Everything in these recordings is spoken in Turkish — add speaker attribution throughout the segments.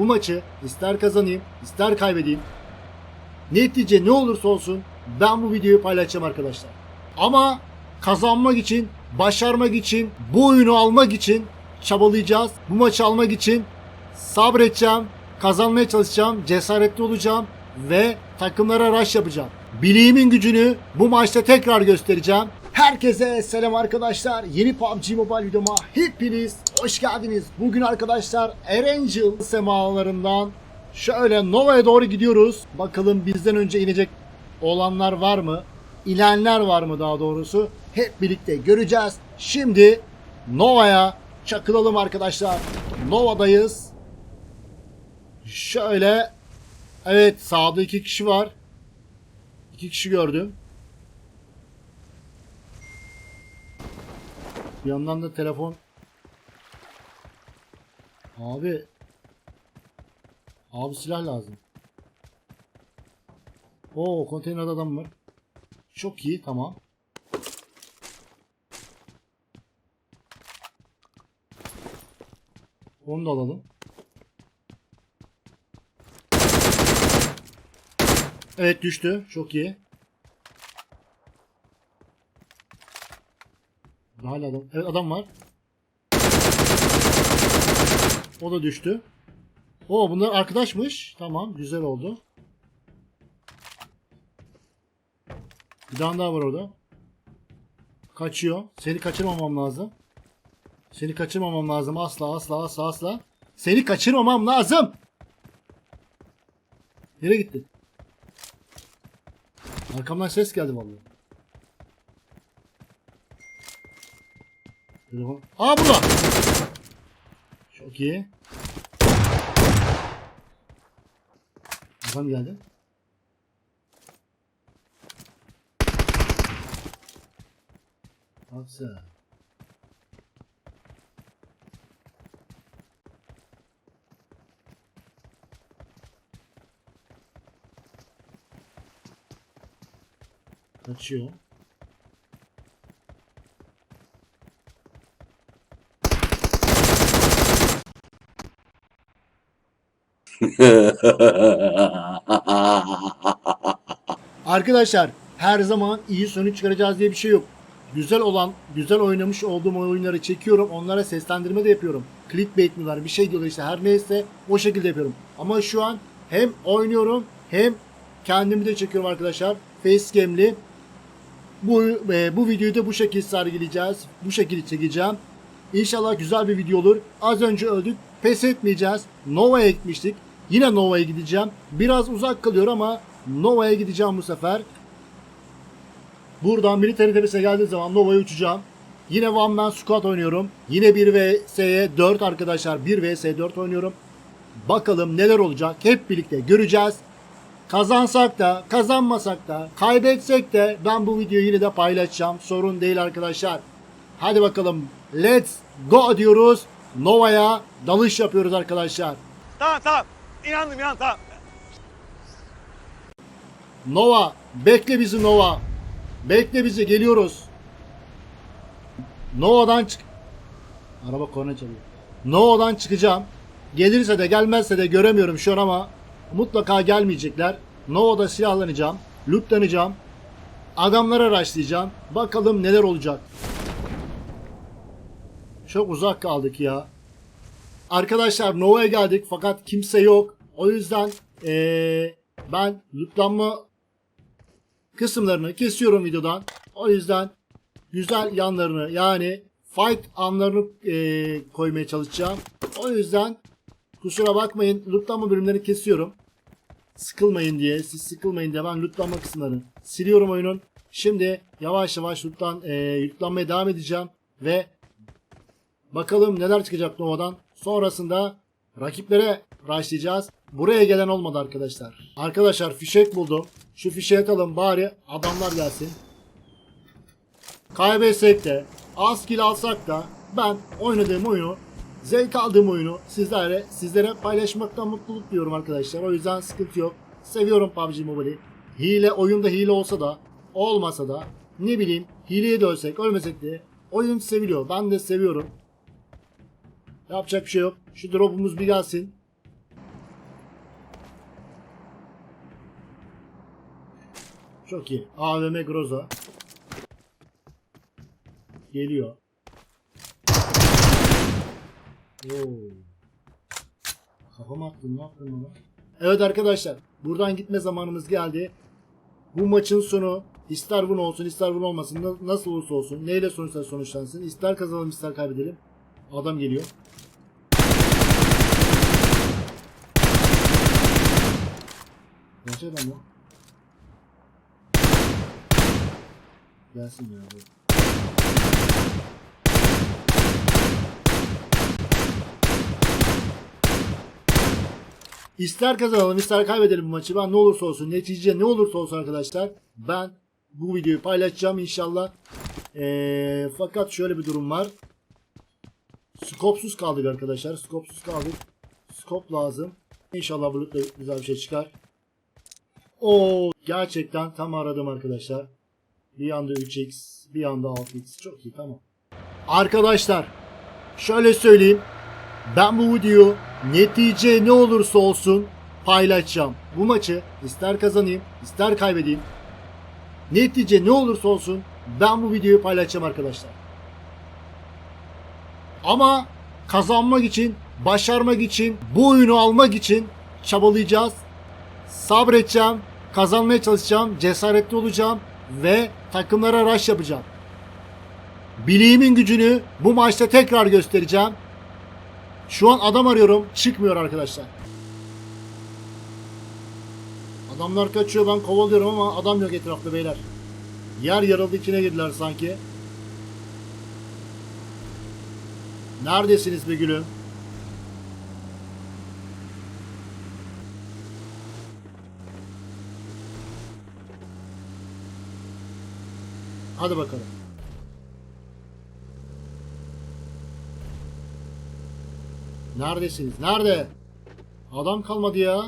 Speaker 1: bu maçı ister kazanayım ister kaybedeyim. Netice ne olursa olsun ben bu videoyu paylaşacağım arkadaşlar. Ama kazanmak için, başarmak için, bu oyunu almak için çabalayacağız. Bu maçı almak için sabredeceğim, kazanmaya çalışacağım, cesaretli olacağım ve takımlara rush yapacağım. Bileğimin gücünü bu maçta tekrar göstereceğim. Herkese selam arkadaşlar. Yeni PUBG Mobile videoma hepiniz hoş geldiniz. Bugün arkadaşlar Erangel semalarından şöyle Nova'ya doğru gidiyoruz. Bakalım bizden önce inecek olanlar var mı? İnenler var mı daha doğrusu? Hep birlikte göreceğiz. Şimdi Nova'ya çakılalım arkadaşlar. Nova'dayız. Şöyle evet sağda iki kişi var. İki kişi gördüm. Bir yandan da telefon. Abi. Abi silah lazım. Oo konteynerde adam var. Çok iyi tamam. Onu da alalım. Evet düştü. Çok iyi. Hala adam. Evet adam var. O da düştü. Oo bunlar arkadaşmış. Tamam güzel oldu. Bir tane daha var orada. Kaçıyor. Seni kaçırmamam lazım. Seni kaçırmamam lazım. Asla asla asla asla. Seni kaçırmamam lazım. Nereye gitti? Arkamdan ses geldi vallahi. Telefon. Aa burada. Çok iyi. Adam geldi. Sen. Kaçıyor. Arkadaşlar her zaman iyi sonuç çıkaracağız diye bir şey yok. Güzel olan, güzel oynamış olduğum oyunları çekiyorum. Onlara seslendirme de yapıyorum. Clickbait mi var bir şey diyorlar işte her neyse o şekilde yapıyorum. Ama şu an hem oynuyorum hem kendimi de çekiyorum arkadaşlar. Facecam'li. Bu, e, bu videoyu da bu şekilde sergileyeceğiz. Bu şekilde çekeceğim. İnşallah güzel bir video olur. Az önce öldük. Pes etmeyeceğiz. Nova'ya gitmiştik. Yine Nova'ya gideceğim. Biraz uzak kalıyor ama Nova'ya gideceğim bu sefer. Buradan military tepesine geldiği zaman Nova'ya uçacağım. Yine One Man Squad oynuyorum. Yine 1 vs'ye 4 arkadaşlar. 1 vs 4 oynuyorum. Bakalım neler olacak. Hep birlikte göreceğiz. Kazansak da, kazanmasak da, kaybetsek de ben bu videoyu yine de paylaşacağım. Sorun değil arkadaşlar. Hadi bakalım. Let's go diyoruz. Nova'ya dalış yapıyoruz arkadaşlar.
Speaker 2: Tamam tamam. İnandım inan tamam.
Speaker 1: Nova, bekle bizi Nova. Bekle bizi, geliyoruz. Nova'dan çık. Araba korna çalıyor. Nova'dan çıkacağım. Gelirse de gelmezse de göremiyorum şu an ama mutlaka gelmeyecekler. Nova'da silahlanacağım. Lootlanacağım. Adamlara araştıracağım. Bakalım neler olacak. Çok uzak kaldık ya. Arkadaşlar Nova'ya geldik fakat kimse yok. O yüzden eee, ben lootlanma kısımlarını kesiyorum videodan. O yüzden güzel yanlarını yani fight anlarını eee, koymaya çalışacağım. O yüzden kusura bakmayın lootlanma bölümlerini kesiyorum. Sıkılmayın diye, siz sıkılmayın diye ben lootlanma kısımlarını siliyorum oyunun. Şimdi yavaş yavaş lootlan, eee lootlanmaya devam edeceğim ve Bakalım neler çıkacak Nova'dan. Sonrasında rakiplere başlayacağız. Buraya gelen olmadı arkadaşlar. Arkadaşlar fişek buldum. Şu fişeği atalım bari adamlar gelsin. Kaybetsek de az kill alsak da ben oynadığım oyunu zevk aldığım oyunu sizlere sizlere paylaşmaktan mutluluk duyuyorum arkadaşlar. O yüzden sıkıntı yok. Seviyorum PUBG Mobile'i. Hile oyunda hile olsa da olmasa da ne bileyim hileye de ölsek ölmesek de oyun seviliyor. Ben de seviyorum. Yapacak bir şey yok. Şu drop'umuz bir gelsin. Çok iyi. AVM Groza. Geliyor. Oo. Kafama attın ne yaptın bana? Evet arkadaşlar. Buradan gitme zamanımız geldi. Bu maçın sonu ister bunu olsun ister bunu olmasın nasıl olursa olsun neyle sonuçlanırsa sonuçlansın ister kazanalım ister kaybedelim Adam geliyor. Gerçek adam mı? Gelsin ya. bu. İster kazanalım ister kaybedelim bu maçı. Ben ne olursa olsun netice ne olursa olsun arkadaşlar ben bu videoyu paylaşacağım inşallah. Ee, fakat şöyle bir durum var. Skopsuz kaldık arkadaşlar. Skopsuz kaldık. Skop lazım. İnşallah bu lootta güzel bir şey çıkar. Oo gerçekten tam aradım arkadaşlar. Bir anda 3x, bir anda 6x. Çok iyi tamam. Arkadaşlar şöyle söyleyeyim. Ben bu videoyu netice ne olursa olsun paylaşacağım. Bu maçı ister kazanayım ister kaybedeyim. Netice ne olursa olsun ben bu videoyu paylaşacağım arkadaşlar. Ama kazanmak için, başarmak için, bu oyunu almak için çabalayacağız. Sabredeceğim, kazanmaya çalışacağım, cesaretli olacağım ve takımlara rush yapacağım. Bileğimin gücünü bu maçta tekrar göstereceğim. Şu an adam arıyorum. Çıkmıyor arkadaşlar. Adamlar kaçıyor ben kovalıyorum ama adam yok etrafta beyler. Yer yarıldı içine girdiler sanki. Neredesiniz be gülüm? Hadi bakalım. Neredesiniz? Nerede? Adam kalmadı ya.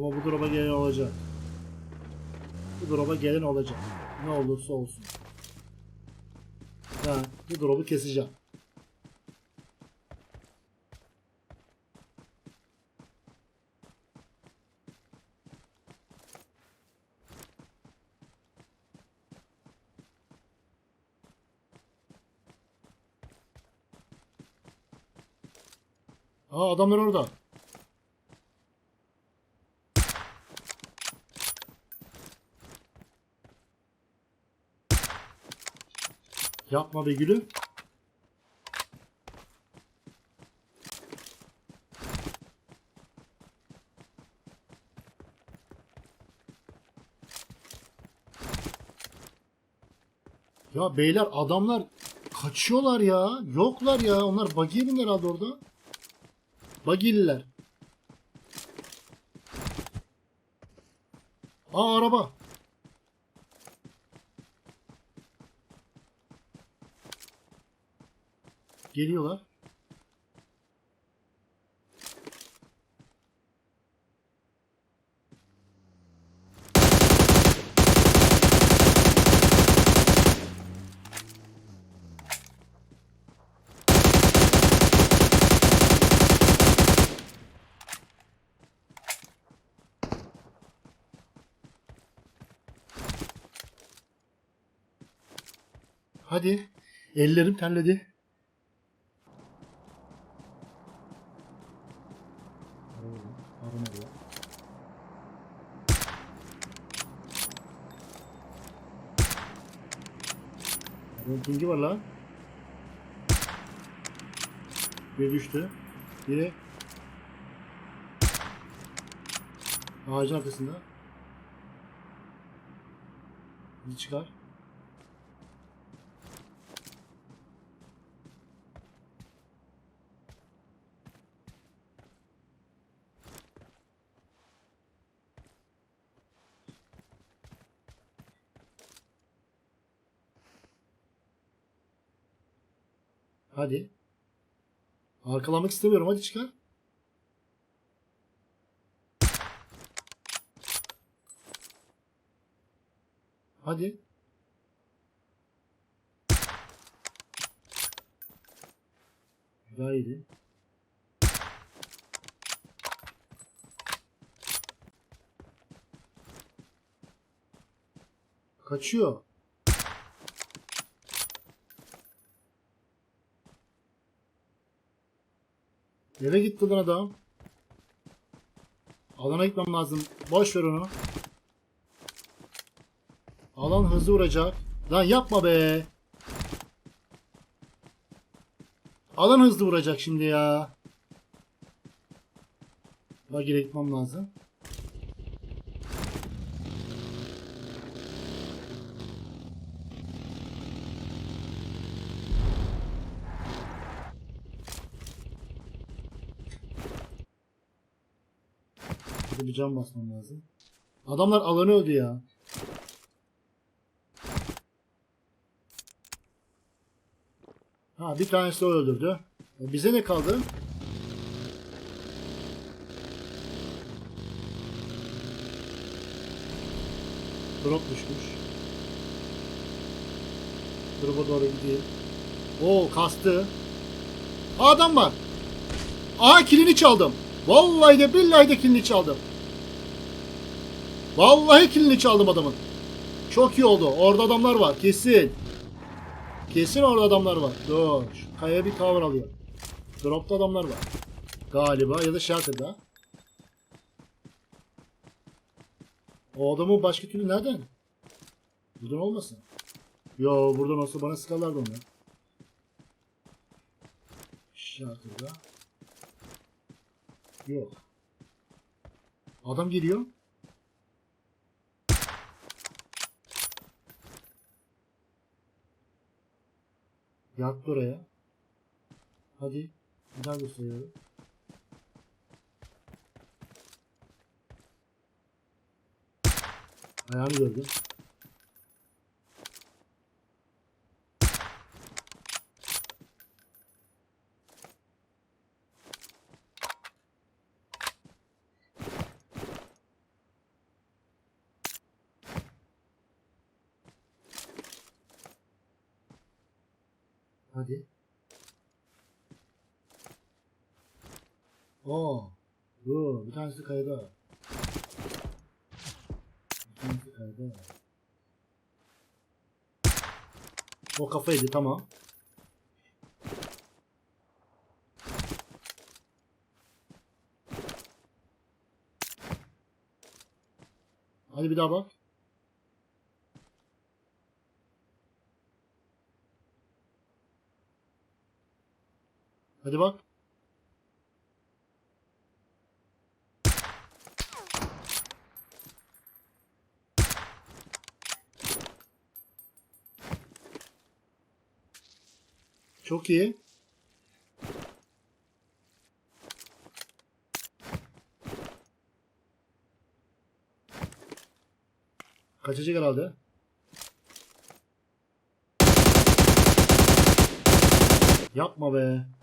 Speaker 1: Ama bu drop'a gelen olacak. Bu drop'a gelen olacak. Ne olursa olsun. Ha, bu drop'u keseceğim. Aa adamlar orada. Yapma be gülüm. Ya beyler adamlar kaçıyorlar ya. Yoklar ya. Onlar buggy'e bindi herhalde orada. Bagililer. Aa araba. Geliyorlar. Hadi. Ellerim terledi. Arama bu. Adamın pingi var lan. Bir düştü. Biri ağacın arkasında. Bir çıkar. Hadi. Arkalamak istemiyorum. Hadi çıkar. Hadi. Daha. Kaçıyor. Eve gitti lan adam. Alana gitmem lazım. Boş ver onu. Alan hızlı vuracak. Lan yapma be. Alan hızlı vuracak şimdi ya. Bak geri gitmem lazım. Bir cam basmam lazım. Adamlar alanı öldü ya. Ha bir tanesi o öldürdü. E, bize ne kaldı? Drop düşmüş. Drop'a doğru gideyim. Oo kastı. Adam var. Aa kilini çaldım. Vallahi de billahi de kilini çaldım. Vallahi kilini çaldım adamın. Çok iyi oldu. Orada adamlar var. Kesin. Kesin orada adamlar var. Dur. Şu Kaya bir cover alıyor. Drop'ta adamlar var. Galiba ya da shelter'da. O adamın başka türlü nereden? Buradan olmasın. Yo buradan olsa bana sıkarlardı onu. Shelter'da. Yok. Adam geliyor. Yattı oraya. Hadi. Bir daha gösteriyorum. Ayağını gördüm. Hadi. Oo. Bir tanesi kayada. Bir tanesi kayada. O kafaydı tamam. Hadi bir daha bak. Hadi bak. Çok iyi. Kaçacak herhalde. Yapma be.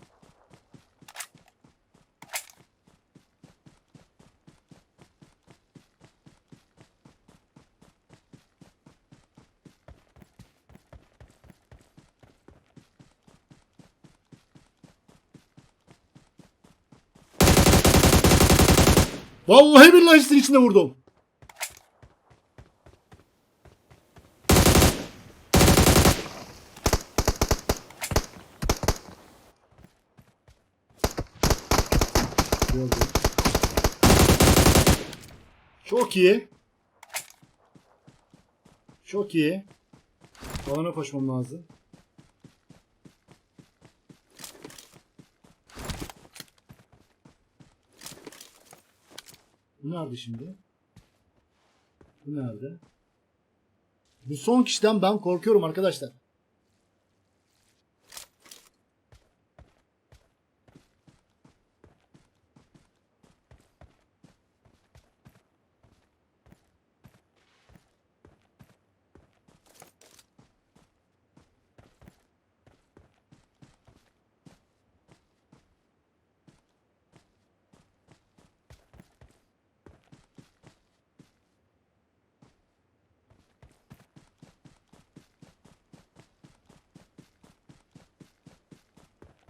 Speaker 1: Vallahi billahi sizin içinde vurdum. Çok iyi. Çok iyi. Alana koşmam lazım. Bu nerede şimdi? Bu nerede? Bu son kişiden ben korkuyorum arkadaşlar.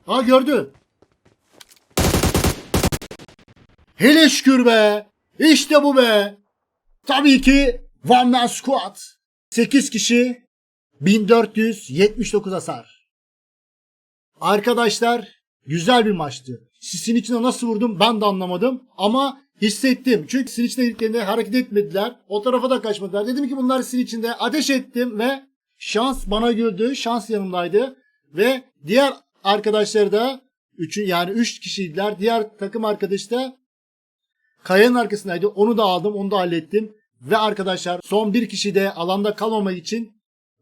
Speaker 1: Ha gördü. Hele şükür be. İşte bu be. Tabii ki One Man Squad. 8 kişi 1479 hasar. Arkadaşlar güzel bir maçtı. Sisin içine nasıl vurdum ben de anlamadım ama hissettim. Çünkü sisin içine girdiklerinde hareket etmediler. O tarafa da kaçmadılar. Dedim ki bunlar sisin içinde ateş ettim ve şans bana güldü. Şans yanımdaydı. Ve diğer arkadaşları da üçün yani 3 kişiydiler. Diğer takım arkadaş da kayanın arkasındaydı. Onu da aldım. Onu da hallettim. Ve arkadaşlar son bir kişi de alanda kalmamak için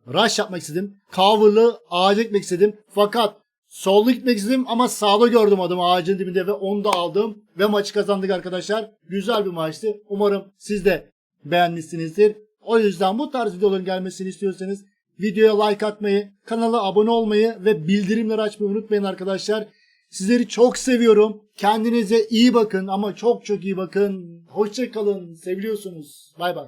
Speaker 1: rush yapmak istedim. Cover'lı ağaca gitmek istedim. Fakat sollu gitmek istedim ama sağda gördüm adamı ağacın dibinde ve onu da aldım. Ve maçı kazandık arkadaşlar. Güzel bir maçtı. Umarım siz de beğenmişsinizdir. O yüzden bu tarz videoların gelmesini istiyorsanız videoya like atmayı, kanala abone olmayı ve bildirimleri açmayı unutmayın arkadaşlar. Sizleri çok seviyorum. Kendinize iyi bakın ama çok çok iyi bakın. Hoşça kalın. Seviliyorsunuz. Bay bay.